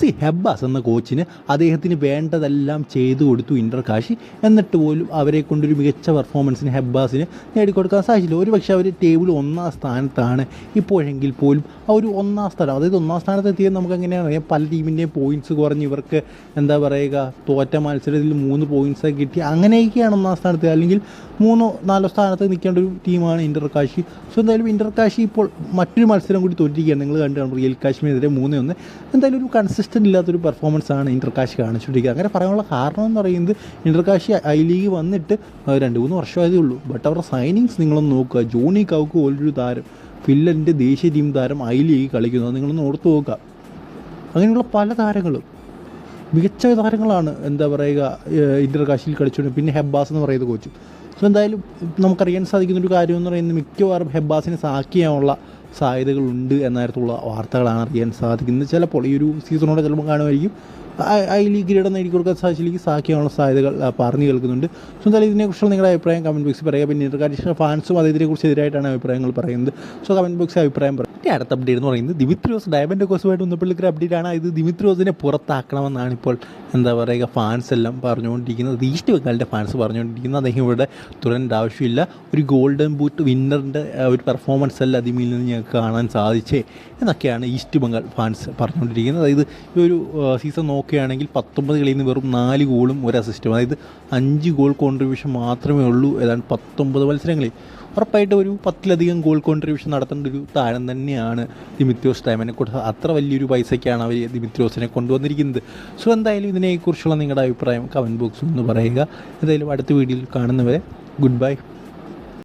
C Hebbar's എന്ന കോച്ചിന് അദ്ദേഹത്തിന് വേണ്ടതെല്ലാം ചെയ്തു കൊടുത്തു ഇന്റർ കാശി. എന്നിട്ട് പോലും അവരെ കൊണ്ടൊരു മികച്ച പെർഫോമൻസിന് ഹെബ്ബാസിന് നേടിക്കൊടുക്കാൻ സാധിച്ചില്ല. ഒരു പക്ഷേ അവർ ടേബിൾ ഒന്നാം സ്ഥാനത്താണ്. ഇപ്പോഴെങ്കിൽ പോലും ആ ഒരു ഒന്നാം സ്ഥാനം അതായത് ഒന്നാം സ്ഥാനത്ത് എത്തിയത് നമുക്ക് എങ്ങനെയാണ് അറിയാം. പല ടീമിന്റെയും പോയിന്റ്സ് കുറഞ്ഞ് ഇവർക്ക് എന്താ പറയുക തോറ്റ മത്സരത്തിൽ മൂന്ന് പോയിന്റ്സ് കിട്ടി. അങ്ങനെയൊക്കെയാണ് ഒന്നാം സ്ഥാനത്ത്. അല്ലെങ്കിൽ മൂന്നോ നാലോ സ്ഥാനത്ത് നിൽക്കേണ്ട ഒരു ടീമാണ് ഇന്റർ കാശി. സോ എന്തായാലും ഇന്റർ കാശി ഇപ്പോൾ മറ്റൊരു മത്സരം കൂടി തോറ്റിരിക്കുകയാണ്. നിങ്ങൾ കണ്ടാണ് റിയൽ കാശ്മീരിനെതിരെ മൂന്ന് ഒന്ന്. എന്തായാലും ഒരു കൺസിസ്റ്റന്റ് ഇല്ലാത്തൊരു പെർഫോമൻസ് ആണ് ഇന്റർ കാശി കാണിച്ചുകൊണ്ടിരിക്കുക. അങ്ങനെ പറയാനുള്ള കാരണം എന്ന് പറയുന്നത് ഇന്റർ കാശി ഐ ലീഗ് വന്നിട്ട് രണ്ട് മൂന്ന് വർഷമായതേ ഉള്ളൂ. ബട്ട് അവരുടെ സൈനിങ്സ് നിങ്ങളൊന്ന് നോക്കുക. ജോണി കൗക്ക് പോലൊരു താരം ഫിൻലൻഡിന്റെ ദേശീയ ടീം താരം ഐ ലീഗ് കളിക്കുന്നത്. നിങ്ങളൊന്ന് ഓർത്ത് നോക്കുക. അങ്ങനെയുള്ള പല താരങ്ങളും മികച്ച താരങ്ങളാണ് എന്താ പറയുക ഇന്റർ കാശിയിൽ കളിച്ചുകൊണ്ട് പിന്നെ ഹെബ്ബാസ് എന്ന് പറയുന്ന കോച്ച്. സോ എന്തായാലും നമുക്കറിയാൻ സാധിക്കുന്ന ഒരു കാര്യം എന്ന് പറയുന്നത് മിക്കവാറും ഹെബ്ബാസിനെ സാക്കിയാനുള്ള സാധ്യതകളുണ്ട് എന്നായിരത്തുള്ള വാർത്തകളാണ് അറിയാൻ സാധിക്കുന്നത്. ചിലപ്പോൾ ഈ ഒരു സീസണോടെ ചിലപ്പോൾ കാണുമായിരിക്കും. ഐ- ലീഗ് കിരീടം നേടിക്കൊടുക്കാൻ സാധിച്ചില്ലെങ്കിൽ സാക്ക് സാധ്യതകൾ പറഞ്ഞു കേൾക്കുന്നുണ്ട്. സോ എന്തായാലും ഇതിനെക്കുറിച്ചുള്ള നിങ്ങളുടെ അഭിപ്രായം കമന്റ് ബോക്സിൽ പറയുക. പിന്നെ ഇന്റർകാരിഷ ഫാൻസും അത് ഇതിനെക്കുറിച്ച് എതിരായിട്ടാണ് അഭിപ്രായങ്ങൾ പറയുന്നത്. സോ കമന്റ് ബോക്സിൽ അഭിപ്രായം പറയും അടുത്ത അപ്ഡേറ്റ് എന്ന് പറയുന്നത് ദിമിത്രിയോസ് ഡയമണ്ട് കോസുമായിട്ട് ബന്ധപ്പെട്ടുള്ള അപ്ഡേറ്റ് ആണ്. ഇത് റോസിനെ പുറത്താക്കണമെന്നാണ് ഇപ്പോൾ എന്താ പറയുക ഫാൻസ് എല്ലാം പറഞ്ഞുകൊണ്ടിരിക്കുന്നത്. ഈസ്റ്റ് ബംഗാളിന്റെ ഫാൻസ് പറഞ്ഞുകൊണ്ടിരിക്കുന്നത്. അദ്ദേഹം ഇവിടെ തുടരേണ്ട ആവശ്യമില്ല. ഒരു ഗോൾഡൻ ബൂട്ട് വിന്നറിന്റെ ഒരു പെർഫോമൻസ് അല്ല അതിമിൽ നിന്ന് ഞങ്ങൾക്ക് കാണാൻ സാധിച്ചേ എന്നൊക്കെയാണ് ഈസ്റ്റ് ബംഗാൾ ഫാൻസ് പറഞ്ഞുകൊണ്ടിരിക്കുന്നത്. അതായത് ഈ ഒരു സീസൺ നോക്കുകയാണെങ്കിൽ പത്തൊമ്പത് കളിയിൽ നിന്ന് വെറും നാല് ഗോളും ഒരു അസിസ്റ്റും അതായത് അഞ്ച് ഗോൾ കോൺട്രിബ്യൂഷൻ മാത്രമേ ഉള്ളൂ ഏതാണ്ട് പത്തൊമ്പത് മത്സരങ്ങളിൽ. ഉറപ്പായിട്ട് ഒരു പത്തിലധികം ഗോൾ കോൺട്രിബ്യൂഷൻ നടത്തേണ്ട ഒരു താരം തന്നെയാണ് ദിമിത്രോസ് ടൈമിനെ കൂടെ അത്ര വലിയൊരു പൈസയ്ക്കാണ് അവർ ദിമിത്രോസിനെ കൊണ്ടുവന്നിരിക്കുന്നത്. സോ എന്തായാലും ഇതിനെക്കുറിച്ചുള്ള നിങ്ങളുടെ അഭിപ്രായം കമന്റ് ബോക്സിൽ ഒന്ന് പറയുക. എന്തായാലും അടുത്ത വീഡിയോയിൽ കാണുന്നവരെ ഗുഡ് ബൈ